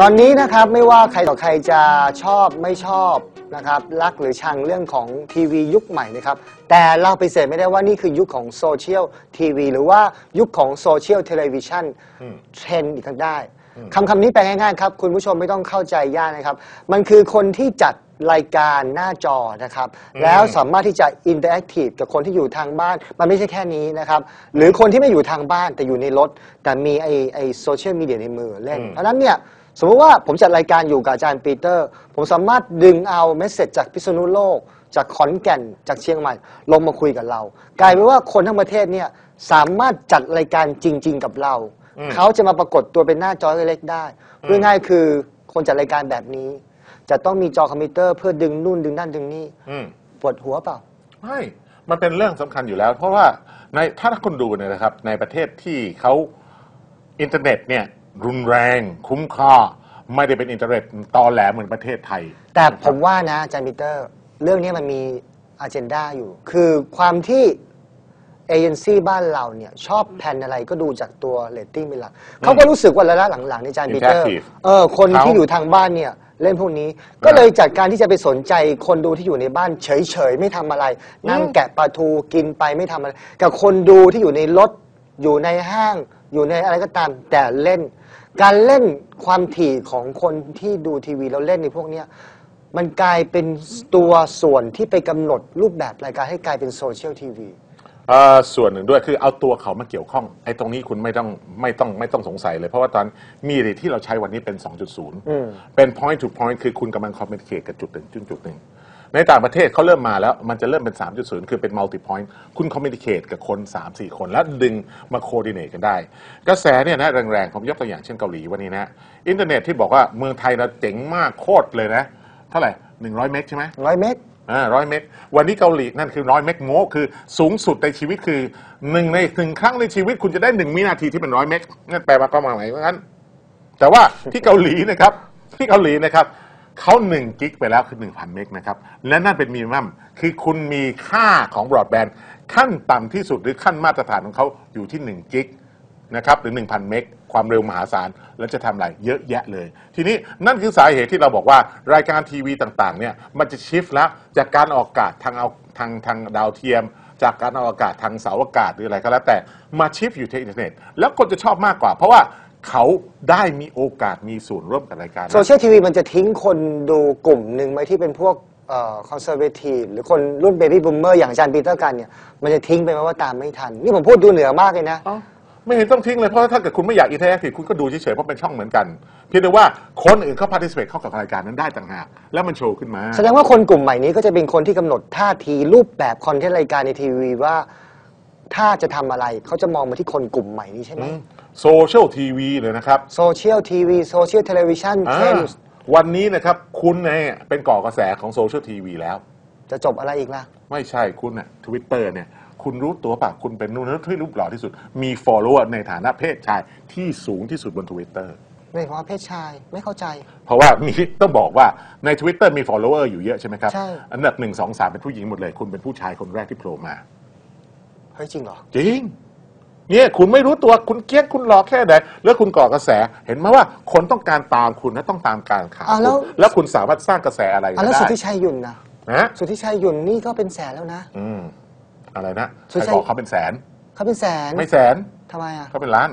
ตอนนี้นะครับไม่ว่าใครต่อใครจะชอบไม่ชอบนะครับรักหรือชังเรื่องของทีวียุคใหม่นะครับแต่เราไปฏิเสธไม่ได้ว่านี่คือยุคของโซเชียลทีวีหรือว่ายุคของโซเชียลเทเลวิชันอืมเทรนด์อีกครั้งได้คำคำนี้แปลง่ายๆครับ คุณผู้ชมไม่ต้องเข้าใจยากนะครับ มันคือคนที่จัด รายการหน้าจอนะครับ แล้วสามารถที่จะอินเตอร์แอคทีฟกับคนที่อยู่ทางบ้าน มันไม่ใช่แค่นี้นะครับ หรือคนที่ไม่อยู่ทางบ้านแต่อยู่ในรถ แต่มีไอไอโซเชียลมีเดียในมือเล่นอืมเพราะฉะนั้นเนี่ยสมมติว่าผมจัดรายการอยู่กับอาจารย์ปีเตอร์ ผมสามารถดึงเอาเมสเซจจากพิษณุโลก จากขอนแก่น จากเชียงใหม่ ลงมาคุยกับเรา กลายเป็นว่าคนทั้งประเทศเนี่ยสามารถจัดรายการจริง ๆ กับเราอืมเขาจะมาปรากฏตัวเป็นหน้าจอเล็กๆได้พูดง่ายๆคือคนจัดรายการแบบนี้ จะต้องมีจอคอมพิวเตอร์เพื่อดึงนู่นดึงนั่นดึงนี่อืมปวดหัวเปล่า ไม่มันเป็นเรื่องสำคัญอยู่แล้ว เพราะว่าในถ้าคุณดูเนี่ยนะครับ ในประเทศที่เขาอินเทอร์เน็ตเนี่ย รุนแรงคุ้มค่าไม่ได้เป็นอินเทอร์เน็ตตอแหลเหมือนประเทศไทย แต่ผมว่านะอาจารย์ปีเตอร์ เรื่องนี้มันมีอ g e n d a อยู่ คือความที่เอเจนซี่บ้านเราเนี่ย ชอบแพลนอะไรก็ดูจากตัวเรตติ้งเป็นหลักเขาก็รู้สึกว่าระยะหลังๆในยอาจารย์ปีเตอร์ Interactive เออคนที่เขาอยู่ทางบ้านเนี่ย เล่นพวกนี้ ก็เลยจัดการที่จะไปสนใจคนดูที่อยู่ในบ้านเฉยๆไม่ทำอะไร นั่งแกะปลาทูกินไปไม่ทำอะไร กับคนดูที่อยู่ในรถอยู่ในห้าง อยู่ในอะไรก็ตาม แต่เล่น การเล่นความถี่ของคนที่ดูทีวีแล้วเล่นในพวกเนี้ยมันกลายเป็นตัวส่วนที่ไปกำหนดรูปแบบรายการให้กลายเป็นโซเชียลทีวีเอ่อ ส่วนหนึ่งด้วยคือเอาตัวเขามาเกี่ยวข้องไอ้ตรงนี้คุณไม่ต้องไม่ต้องไม่ต้องสงสัยเลย เพราะว่าตอนมีดที่เราใช้วันนี้เป็น 2.0 เป็น point to point คือคุณกำลัง communicate กับจุดหนึ่งจุดจุดหนึ่งในต่างประเทศเขาเริ่มมาแล้ว มันจะเริ่มเป็น 3.0 คือเป็น multi point คุณ communicate กับคน 3-4 คน แล้วดึงมา coordinate กันได้ กระแสเนี่ยนะแรงๆ ผมยกตัวอย่างเช่นเกาหลีวันนี้นะ อินเทอร์เน็ตที่บอกว่าเมืองไทยเราเจ๋งมากโคตรเลยนะ เท่าไหร่ 100 เมกใช่ไหมร้อยเมตร อ่าร้อยเมตรวันนี้เกาหลีนั่นคือร้อยเมตรโง่คือสูงสุดในชีวิตคือหนึ่งในหนึ่งครั้งในชีวิตคุณจะได้หนึ่งวินาทีที่เป็นร้อยเมตรนั่นแปลว่าก็มาหมายว่างั้น แต่ว่าที่เกาหลีนะครับ ที่เกาหลีนะครับเขาหนึ่งกิกไปแล้วคือหนึ่งพันเมกนะครับ และนั่นเป็นมินิมัมคือคุณมีค่าของบรอดแบนด์ขั้นต่ำที่สุดหรือขั้นมาตรฐานของเขาอยู่ที่หนึ่งกิก นะครับหรือ 1,000 เมกความเร็วมหาศาล แล้วจะทำอะไรเยอะแยะเลย ทีนี้นั่นคือสาเหตุที่เราบอกว่ารายการทีวีต่างๆเนี่ยมันจะชิฟแล้วจากการออกอากาศทางเอาทางทางดาวเทียม จากการออกอากาศทางเสาอากาศหรืออะไรก็แล้วแต่มาชิฟอยู่ที่อินเทอร์เน็ตแล้วคนจะชอบมากกว่า เพราะว่าเขาได้มีโอกาสมีส่วนร่วมกับรายการนั้น โซเชียลทีวีมันจะทิ้งคนดูกลุ่มหนึ่งไว้ที่เป็นพวกคอนเซอร์เวทีฟหรือคนรุ่นเบบี้บูมเมอร์อย่างอาจารย์ปีเตอร์กันเนี่ยมันจะทิ้งไปไหมว่าตามไม่ทัน นี่ผมพูดดูเหนือมากเลยนะเอ้า ไม่เห็นต้องทิ้งเลย เพราะถ้าเกิดคุณไม่อยากอินเทอร์แอคทีฟคุณก็ดูเฉยๆเพราะเป็นช่องเหมือนกัน เพียงแต่ว่าคนอื่นเขาพาร์ติ i ิ a t e เข้ากับรายการนั้นได้ต่างหากแล้วมันโชว์ขึ้นมา แสดงว่าคนกลุ่มใหม่นี้ก็จะเป็นคนที่กำหนดท่าทีรูปแบบคอนเทนต์รายการในทีวีว่า ถ้าจะทำอะไรเขาจะมองมาที่คนกลุ่มใหม่นี้ใช่ไหมโซเชียลทีวีเลยนะครับโซเชียลทีวีโซเชียลเทเลวิชันเทรนอ่าวันนี้นะครับคุณเนี่ยเป็นก่อกระแสของโซเชียลทีวีแล้ว จะจบอะไรอีกล่ะ ไม่ใช่คุณน่ะทวิตเตอร์เนี่ย คุณรู้ตัวป่ะคุณเป็นนุ่นที่รูปหล่อที่สุด มี follower ในฐานะเพศชายที่สูงที่สุดบนทวิตเตอร์ไม่เพราะว่าเพศชายไม่เข้าใจ เพราะว่ามีต้องบอกว่าใน Twitter มี follower อยู่เยอะใช่ไหมครับ ใช่ อันดับหนึ่งสองสามเป็นผู้หญิงหมดเลย คุณเป็นผู้ชายคนแรกที่โผล่มา เฮ้ยจริงเหรอ จริง เนี่ยคุณไม่รู้ตัวคุณเกลียดคุณรอแค่ไหนแล้วคุณก่อกระแสเห็นไหมว่าคนต้องการตามคุณและต้องตามการข่าวอะแล้ว คุณแล้วคุณสามารถสร้างกระแสอะไรอะแล้วได้สุทธิชัยหยุ่นนะนะสุทธิชัยหยุ่นนี่ก็เป็นแสนแล้วนะ อืม อะไรนะสุดใครท้ายบอกเขาเป็นแสน เขาเป็นแสนไม่แสนทำไมอะ เขาเป็นล้าน